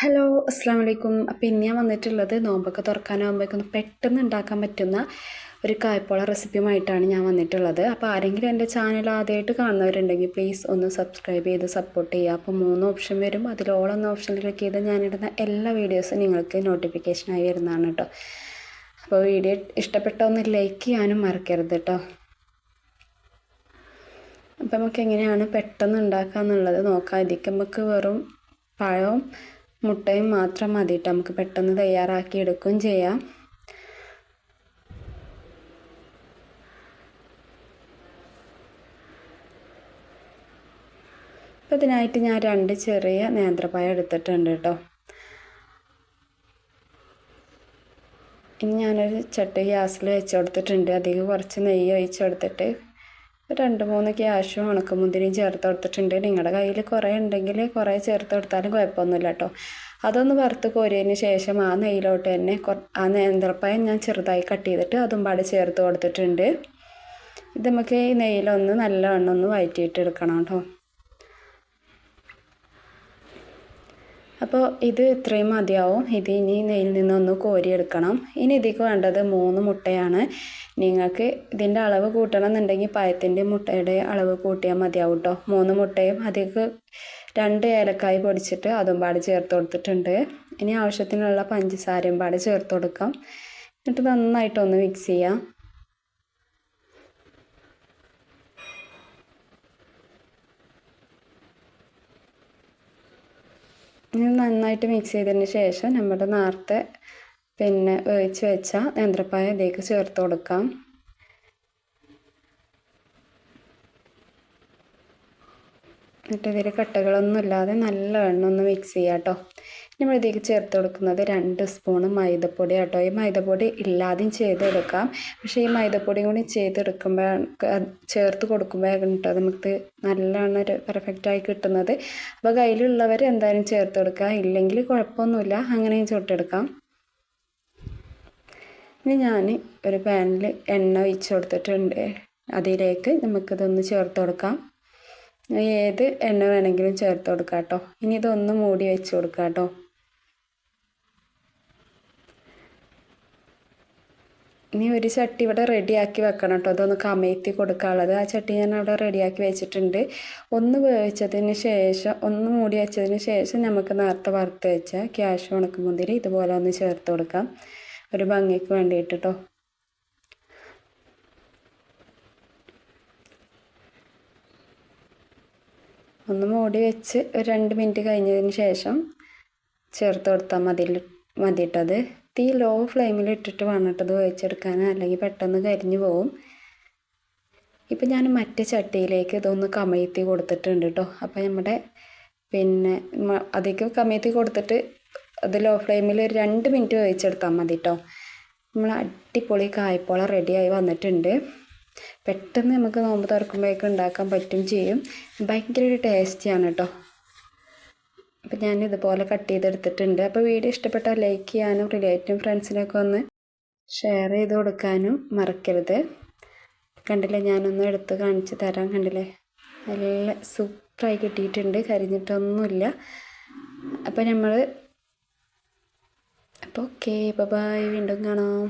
Hello അസ്സാം വലൈക്കും അപ്പോൾ ഇന്ന് ഞാൻ വന്നിട്ടുള്ളത് നോമ്പൊക്കെ തുറക്കാനാകുമ്പോഴേക്കും പെട്ടെന്ന് ഉണ്ടാക്കാൻ പറ്റുന്ന ഒരു കായ്പോള റെസിപ്പിയുമായിട്ടാണ് ഞാൻ വന്നിട്ടുള്ളത്. അപ്പോൾ ആരെങ്കിലും എന്റെ ചാനൽ ആദ്യമായിട്ട് കാണുന്നവരുണ്ടെങ്കിൽ പ്ലീസ് ഒന്ന് സബ്സ്ക്രൈബ് ചെയ്ത് സപ്പോർട്ട് ചെയ്യുക. അപ്പോൾ മൂന്ന് ഓപ്ഷൻ വരും. അതിൽ ഓൾ എന്ന ഓപ്ഷനിൽ ക്ലിക്ക് ചെയ്ത് ഞാനിടുന്ന എല്ലാ വീഡിയോസും നിങ്ങൾക്ക് നോട്ടിഫിക്കേഷനായി വരുന്നതാണ് കേട്ടോ. അപ്പോൾ വീഡിയോ ഇഷ്ടപ്പെട്ട ഒന്ന് ലൈക്ക് ചെയ്യാനും മറക്കരുത് കേട്ടോ. അപ്പോൾ നമുക്ക് എങ്ങനെയാണ് പെട്ടെന്ന് ഉണ്ടാക്കുക എന്നുള്ളത് നോക്കാം. ഇതിക്ക് നമുക്ക് വെറും പഴവും മുട്ടയും മാത്രം മതിയിട്ട് നമുക്ക് പെട്ടെന്ന് തയ്യാറാക്കി എടുക്കുകയും ചെയ്യാം. അപ്പോൾ ഇതിനായിട്ട് ഞാൻ രണ്ട് ചെറിയ നേന്ത്രപ്പായ എടുത്തിട്ടുണ്ട് കേട്ടോ. ഇനി ഞാനൊരു ചട്ടി ഗ്യാസിൽ വെച്ച് കൊടുത്തിട്ടുണ്ട്. അധികം കുറച്ച് നെയ്യ് ഒഴിച്ച് കൊടുത്തിട്ട് രണ്ട് മൂന്ന് ക്യാഷും ഉണക്കമുന്തിരിയും ചേർത്ത് കൊടുത്തിട്ടുണ്ട്. നിങ്ങളുടെ കയ്യിൽ കുറേ ഉണ്ടെങ്കിൽ കുറേ ചേർത്ത് കൊടുത്താലും കുഴപ്പമൊന്നുമില്ല കേട്ടോ അതൊന്ന് വറുത്ത് കോരിയതിന് ശേഷം ആ നെയ്യിലോട്ട് തന്നെ ആ നേന്ത്രപ്പായം ഞാൻ ചെറുതായി കട്ട് ചെയ്തിട്ട് അതും പാടെ ചേർത്ത് കൊടുത്തിട്ടുണ്ട്. ഇത് നമുക്ക് ഈ നെയ്യിലൊന്ന് നല്ലവണ്ണം ഒന്ന് വഴറ്റിയിട്ട് എടുക്കണം കേട്ടോ അപ്പോൾ ഇത് ഇത്രയും മതിയാവും. ഇത് ഇനി നെയ്യിൽ നിന്നൊന്ന് കോരിയെടുക്കണം. ഇനി ഇതിക്ക് വേണ്ടത് മൂന്ന് മുട്ടയാണ്. നിങ്ങൾക്ക് ഇതിന്റെ അളവ് കൂട്ടണം എന്നുണ്ടെങ്കിൽ പഴത്തിന്റെ മുട്ടയുടെ അളവ് കൂട്ടിയാൽ മതിയാവും കേട്ടോ മൂന്ന് മുട്ടയും അതിക്ക് രണ്ട് ഏലക്കായ് പൊടിച്ചിട്ട് അതും പാട് ചേർത്ത് കൊടുത്തിട്ടുണ്ട്. ഇനി ആവശ്യത്തിനുള്ള പഞ്ചസാരയും പാട് ചേർത്ത് കൊടുക്കാം. എന്നിട്ട് നന്നായിട്ടൊന്ന് മിക്സ് ചെയ്യാം. ഇനി നന്നായിട്ട് മിക്സ് ചെയ്തതിന് ശേഷം നമ്മുടെ നേരത്തെ പിന്നെ വേവിച്ച് വെച്ച നേന്ത്രപ്പായ ഇതിലേക്ക് ചേർത്ത് കൊടുക്കാം. എന്നിട്ട് ഇതിൽ കട്ടകളൊന്നും ഇല്ലാതെ നല്ല വെണ്ണം ഒന്ന് മിക്സ് ചെയ്യാം കേട്ടോ നമ്മൾ ചേർത്ത് കൊടുക്കുന്നത് രണ്ട് സ്പൂണ് മൈദപ്പൊടി കേട്ടോ ഈ മൈദപ്പൊടി ഇല്ലാതെയും ചെയ്തെടുക്കാം. പക്ഷേ ഈ മൈദപ്പൊടിയും കൂടി ചെയ്തെടുക്കുമ്പോൾ ചേർത്ത് കൊടുക്കുമ്പോഴാണ് കേട്ടോ നമുക്ക് നല്ലോണം ഒരു പെർഫെക്റ്റായി കിട്ടുന്നത്. അപ്പോൾ കയ്യിലുള്ളവർ എന്തായാലും ചേർത്ത് കൊടുക്കുക. ഇല്ലെങ്കിൽ കുഴപ്പമൊന്നുമില്ല. അങ്ങനെയും ചുട്ടെടുക്കാം. ഇനി ഞാൻ ഒരു പാനിൽ എണ്ണ ഒഴിച്ച് കൊടുത്തിട്ടുണ്ട്. അതിലേക്ക് നമുക്കിതൊന്ന് ചേർത്ത് കൊടുക്കാം. ഏത് എണ്ണ വേണമെങ്കിലും ചേർത്ത് കൊടുക്കാം കേട്ടോ ഇനി ഇതൊന്ന് മൂടി വെച്ച് കൊടുക്കാം കേട്ടോ ഇനി ഒരു ചട്ടി ഇവിടെ റെഡിയാക്കി വെക്കണം കേട്ടോ അതൊന്ന് കമഴ്ത്തി കൊടുക്കാനുള്ളത്. ആ ചട്ടി ഞാൻ അവിടെ റെഡിയാക്കി വെച്ചിട്ടുണ്ട്. ഒന്ന് വേവിച്ചതിന് ശേഷം ഒന്ന് മൂടി വെച്ചതിന് ശേഷം നമുക്ക് നേരത്തെ വറുത്ത് വെച്ച ക്യാഷ് ഉണക്കുമുന്തിരി ഇതുപോലെ ഒന്ന് ചേർത്ത് കൊടുക്കാം. ഒരു ഭംഗിക്ക് വേണ്ടിയിട്ട് കേട്ടോ ഒന്ന് മൂടി വെച്ച് ഒരു രണ്ട് മിനിറ്റ് കഴിഞ്ഞതിന് ശേഷം ചേർത്ത് കൊടുത്താൽ മതി മതിയിട്ടത് തീ ലോ ഫ്ലെയിമിൽ ഇട്ടിട്ട് വേണം വേവിച്ചെടുക്കാൻ അല്ലെങ്കിൽ പെട്ടെന്ന് കരിഞ്ഞു പോവും. ഇപ്പം ഞാൻ മറ്റേ ചട്ടിയിലേക്ക് ഇതൊന്ന് കമഴ്ത്തി കൊടുത്തിട്ടുണ്ട് കേട്ടോ അപ്പോൾ നമ്മുടെ പിന്നെ അധികം കമഴ്ത്തി കൊടുത്തിട്ട് അത് ലോ ഫ്ലെയിമിൽ ഒരു രണ്ട് മിനിറ്റ് വേവിച്ചെടുത്താൽ മതി കേട്ടോ നമ്മൾ അടിപൊളി കായ്പോള റെഡിയായി വന്നിട്ടുണ്ട്. പെട്ടെന്ന് നമുക്ക് നോമ്പ് തുറക്കുമ്പോഴേക്ക് ഉണ്ടാക്കാൻ പറ്റും ചെയ്യും. ഭയങ്കര ഒരു ടേസ്റ്റിയാണ് കേട്ടോ. അപ്പോൾ ഞാൻ ഇതുപോലെ കട്ട് ചെയ്തെടുത്തിട്ടുണ്ട്. അപ്പോൾ വീഡിയോ ഇഷ്ടപ്പെട്ടാൽ ലൈക്ക് ചെയ്യാനും റിലേറ്റീവും ഫ്രണ്ട്സിനൊക്കെ ഒന്ന് ഷെയർ ചെയ്ത് കൊടുക്കാനും മറക്കരുത്. കണ്ടില്ലേ? ഞാനൊന്ന് എടുത്ത് കാണിച്ച് തരാൻ കണ്ടില്ലേ? നല്ല സൂപ്പറായി കിട്ടിയിട്ടുണ്ട്. കരിഞ്ഞിട്ടൊന്നുമില്ല. അപ്പോൾ നമ്മൾ അപ്പോൾ ഓക്കെ ബൈ വീണ്ടും കാണാം.